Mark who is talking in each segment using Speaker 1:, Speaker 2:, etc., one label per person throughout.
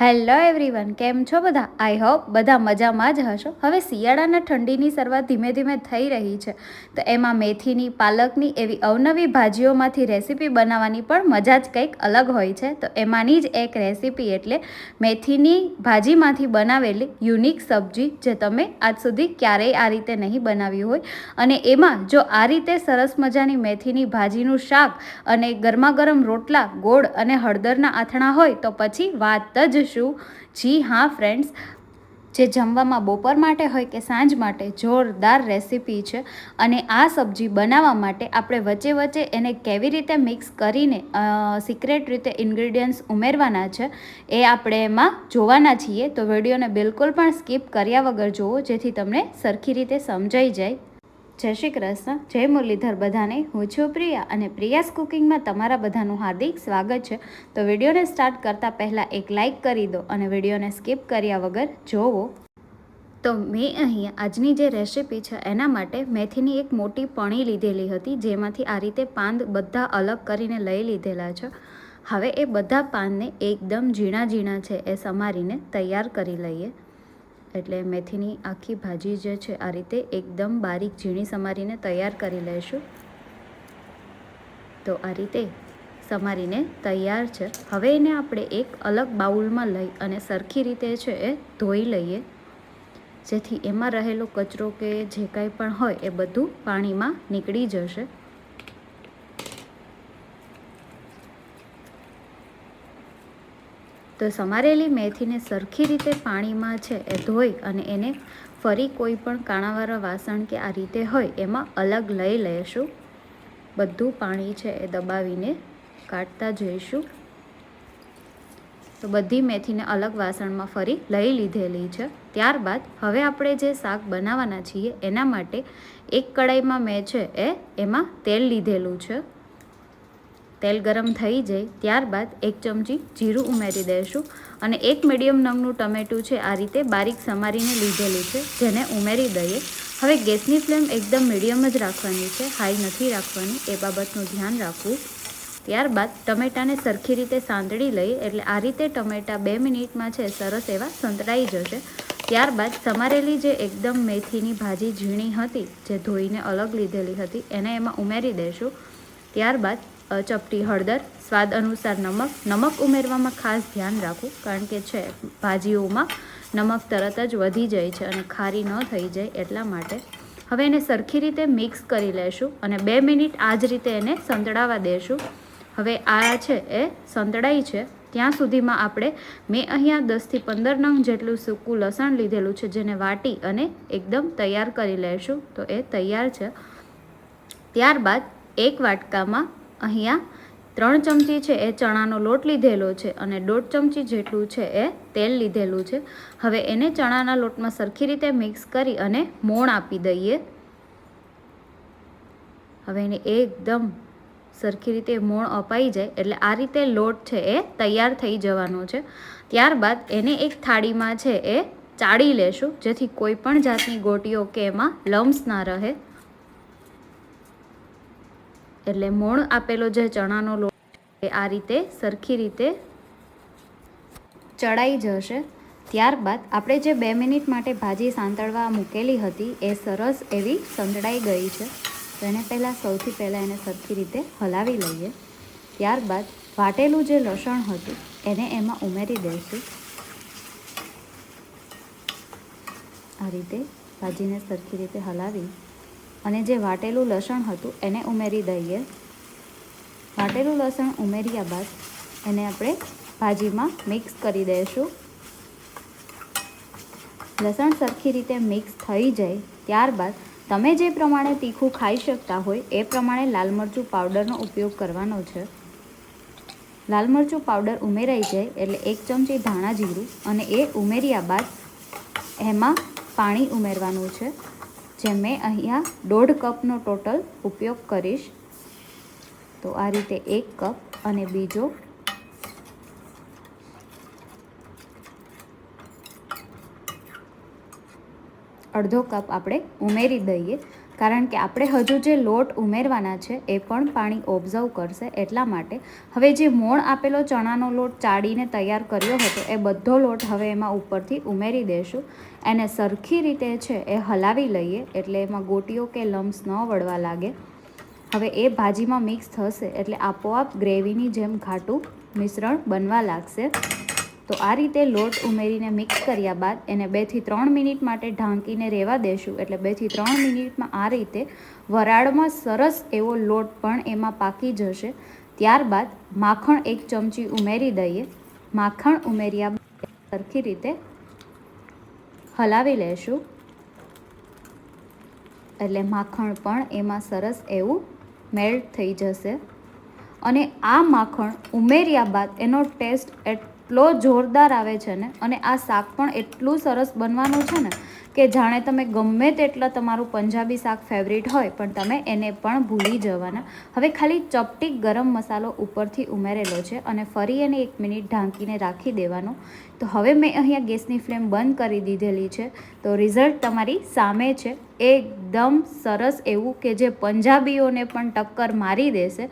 Speaker 1: Hello everyone, કેમ છો બધા? આઈ હોપ બધા મજામાં જ હશો. હવે શિયાળાના ઠંડીની શરૂઆત ધીમે ધીમે થઈ રહી છે. તો એમાં મેથીની, પાલકની એવી અવનવી ભાજીઓમાંથી રેસીપી બનાવવાની પણ મજા જ કંઈક અલગ હોય છે. તો એમાંની જ એક રેસીપી એટલે મેથીની ભાજીમાંથી બનાવેલી યુનિક સબ્જી જે તમે આજ સુધી ક્યારેય આ રીતે નહીં બનાવી હોય. અને એમાં જો આ રીતે સરસ મજાની મેથીની ભાજીનું શાક અને ગરમાગરમ રોટલા, ગોળ અને હળદરના આથણા હોય તો પછી વાત જ શું જી હા ફ્રેન્ડ્સ જે જમવામાં બપોર માટે હોય કે સાંજ માટે જોરદાર રેસીપી છે અને આ સબ્જી બનાવવા માટે આપણે વચ્ચે વચ્ચે એને કેવી રીતે મિક્સ કરીને સિક્રેટ રીતે ઇન્ગ્રીડિયન્ટ્સ ઉમેરવાના છે એ આપણે એમાં જોવાના છીએ. તો વિડીયોને બિલકુલ પણ સ્કીપ કર્યા વગર જુઓ, જેથી તમને સરખી રીતે સમજાઈ જાય. જય શ્રી કૃષ્ણ, જય મુરલીધર બધાને. હું છું પ્રિયા અને પ્રિયાસ કુકિંગમાં તમારા બધાનું હાર્દિક સ્વાગત છે. તો વિડીયોને સ્ટાર્ટ કરતાં પહેલાં એક લાઇક કરી દો અને વિડીયોને સ્કીપ કર્યા વગર જોવો. તો મેં અહીંયા આજની જે રેસીપી છે એના માટે મેથીની એક મોટી પણી લીધેલી હતી, જેમાંથી આ રીતે પાંદ બધા અલગ કરીને લઈ લીધેલા છે. હવે એ બધા પાનને એકદમ ઝીણા ઝીણા છે એ સમારીને તૈયાર કરી લઈએ. એટલે મેથીની આખી ભાજી જે છે, આ રીતે એકદમ બારીક ઝીણી સમારીને તૈયાર કરી લઈશું. તો આ રીતે સમારીને તૈયાર છે. હવે એને આપણે એક અલગ બાઉલમાં લઈ અને સરખી રીતે છે એ ધોઈ લઈએ. જેથી એમાં રહેલો કચરો કે જે કાંઈ પણ હોય એ બધું પાણીમાં નીકળી જશે. તો સમારેલી મેથીને સરખી રીતે પાણીમાં છે એ ધોઈ અને એને ફરી કોઈ પણ કાણાવાળા વાસણ કે આ રીતે હોય એમાં અલગ લઈ લઈશું બધું પાણી છે એ દબાવીને કાઢતા જઈશું. તો બધી મેથીને અલગ વાસણમાં ફરી લઈ લીધેલી છે. ત્યારબાદ હવે આપણે જે શાક બનાવવાના છીએ એના માટે એક કડાઈમાં મેં છે એ એમાં તેલ લીધેલું છે. તેલ ગરમ થઈ જાય ત્યારબાદ એક ચમચી જીરું ઉમેરી દઈશું અને એક મીડિયમ નંગનું ટમેટું છે આ રીતે બારીક સમારીને લીધેલું છે, જેને ઉમેરી દઈએ. હવે ગેસની ફ્લેમ એકદમ મીડિયમ જ રાખવાની છે, હાઈ નથી રાખવાની, એ બાબતનું ધ્યાન રાખવું. ત્યારબાદ ટમેટાને સરખી રીતે સાંતળી લઈએ, એટલે આ રીતે ટમેટા બે મિનિટમાં છે, સરસ એવા સંતળાઈ જશે. ત્યારબાદ સમારેલી જે એકદમ મેથીની ભાજી ઝીણી હતી, જે ધોઈને અલગ લીધેલી હતી, એને એમાં ઉમેરી દઈશું. ત્યારબાદ ચપટી હળદર, સ્વાદ અનુસાર નમક. નમક ઉમેરવામાં ખાસ ધ્યાન રાખવું, કારણ કે છે, ભાજીઓમાં નમક તરત જ વધી જાય છે અને ખારી ન થઈ જાય એટલા માટે. હવે એને સરખી રીતે મિક્સ કરી લેશું અને બે મિનિટ આ જ રીતે એને સંતળાવા દેશું. હવે આ છે એ સંતળાઈ છે. ત્યાં સુધીમાં આપણે મેં અહીંયા દસથી પંદર નંગ જેટલું સૂકું લસણ લીધેલું છે, જેને વાટી અને એકદમ તૈયાર કરી લેશું. તો એ તૈયાર છે. ત્યારબાદ એક વાટકામાં અહીંયા ત્રણ ચમચી છે એ ચણાનો લોટ લીધેલો છે અને દોઢ ચમચી જેટલું છે એ તેલ લીધેલું છે. હવે એને ચણાના લોટમાં સરખી રીતે મિક્સ કરી અને મોણ આપી દઈએ. હવે એને એકદમ સરખી રીતે મોણ અપાઈ જાય એટલે આ રીતે લોટ છે એ તૈયાર થઈ જવાનો છે. ત્યારબાદ એને એક થાળીમાં છે એ ચાળી લેશું જેથી કોઈ પણ જાતની ગોટીઓ કે એમાં લમ્સ ના રહે. એટલે મોણ આપેલો જે ચણાનો લોટ એ આ રીતે સરખી રીતે ચડાઈ જશે. ત્યારબાદ આપણે જે બે મિનિટ માટે ભાજી સાંતળવા મૂકેલી હતી, એ સરસ એવી સંતળાઈ ગઈ છે. તો એને પહેલાં સૌથી પહેલાં એને સરખી રીતે હલાવી લઈએ. ત્યારબાદ વાટેલું જે લસણ હતું, એને એમાં ઉમેરી દઈશું. આ રીતે ભાજીને સરખી રીતે હલાવી અને જે વાટેલું લસણ હતું એને ઉમેરી દઈએ. વાટેલું લસણ ઉમેર્યા બાદ એને આપણે ભાજીમાં મિક્સ કરી દઈશું. લસણ સરખી રીતે મિક્સ થઈ જાય ત્યારબાદ તમે જે પ્રમાણે તીખું ખાઈ શકતા હોય એ પ્રમાણે લાલ મરચું પાવડરનો ઉપયોગ કરવાનો છે. લાલ મરચું પાવડર ઉમેરાઈ જાય એટલે એક ચમચી ધાણા જીરું અને એ ઉમેર્યા બાદ એમાં પાણી ઉમેરવાનું છે. જે મેં અહીંયા દોઢ કપનો ટોટલ ઉપયોગ કરીશ. તો આ રીતે એક કપ અને બીજો અડધો કપ આપણે ઉમેરી દઈએ. કારણ કે આપણે હજુ જે લોટ ઉમેરવાના છે, એ પણ પાણી ઓબ્ઝર્વ કરશે એટલા માટે. હવે જે મોણ આપેલો ચણાનો લોટ ચાળીને તૈયાર કર્યો હતો, એ બધો લોટ હવે એમાં ઉપરથી ઉમેરી દેશું. એને સરખી રીતે છે, એ હલાવી લઈએ, એટલે એમાં ગોટીઓ કે લમ્સ ન વળવા લાગે. હવે એ ભાજીમાં મિક્સ થશે, એટલે આપોઆપ ગ્રેવીની જેમ ઘાટું મિશ્રણ બનવા લાગશે. તો આ રીતે લોટ ઉમેરીને મિક્સ કર્યા બાદ એને બેથી ત્રણ મિનિટ માટે ઢાંકીને રહેવા દેશું. એટલે બેથી ત્રણ મિનિટમાં આ રીતે વરાળમાં સરસ એવો લોટ પણ એમાં પાકી જશે. ત્યારબાદ માખણ એક ચમચી ઉમેરી દઈએ. માખણ ઉમેર્યા સરખી રીતે હલાવી લેશું. એટલે માખણ પણ એમાં સરસ એવું મેલ્ટ થઈ જશે. અને આ માખણ ઉમેર્યા બાદ એનો ટેસ્ટ એટલો જોરદાર આવે છે ને? અને આ શાક પણ એટલું સરસ બનવાનું છે ને કે જાણે તમે ગમે તેટલા તમારું પંજાબી શાક ફેવરિટ હોય, પણ તમે એને પણ ભૂલી જવાના. હવે ખાલી ચપટી ગરમ મસાલો ઉપરથી ઉમેરેલો છે અને ફરી એને એક મિનિટ ઢાંકીને રાખી દેવાનો. તો હવે મેં અહીંયા ગેસની ફ્લેમ બંધ કરી દીધેલી છે. તો રિઝલ્ટ તમારી સામે છે. એકદમ સરસ એવું કે જે પંજાબીઓને પણ ટક્કર મારી દેશે.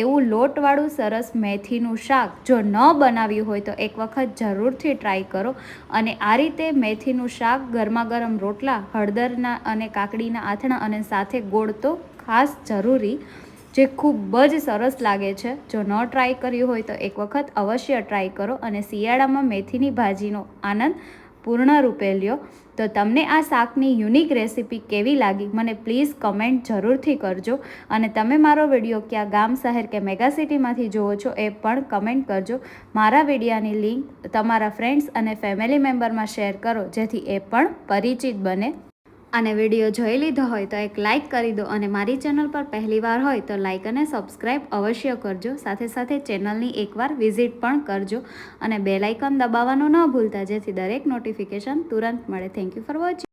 Speaker 1: એવું લોટવાળું સરસ મેથીનું શાક જો ન બનાવ્યું હોય તો એક વખત જરૂરથી ટ્રાય કરો. અને આ રીતે મેથીનું શાક ગરમા ગરમ રોટલા, હળદરના અને કાકડીના આથણા અને સાથે ગોળ તો ખાસ જરૂરી, જે ખૂબ જ સરસ લાગે છે. જો ન ટ્રાય કર્યું હોય તો એક વખત અવશ્ય ટ્રાય કરો અને શિયાળામાં મેથીની ભાજીનો આનંદ પૂર્ણ રૂપે લ્યો. તો તમને આ શાકની યુનિક રેસીપી કેવી લાગી મને પ્લીઝ કમેન્ટ જરૂરથી કરજો અને તમે મારો વીડિયો ક્યાં ગામ, શહેર કે મેગા સિટીમાંથી જુઓ છો એ પણ કમેન્ટ કરજો. મારા વિડીયાની લિંક તમારા ફ્રેન્ડ્સ અને ફેમિલી મેમ્બરમાં શેર કરો જેથી એ પણ પરિચિત બને. અને વીડિયો જોઈ લીધો હોય તો એક લાઇક કરી દો અને મારી ચેનલ પર પહેલીવાર હોય તો લાઇક અને સબસ્ક્રાઈબ અવશ્ય કરજો. સાથે સાથે ચેનલની એકવાર વિઝિટ પણ કરજો અને બે લાઇકન દબાવવાનું ન ભૂલતા, જેથી દરેક નોટિફિકેશન તુરંત મળે. Thank you for watching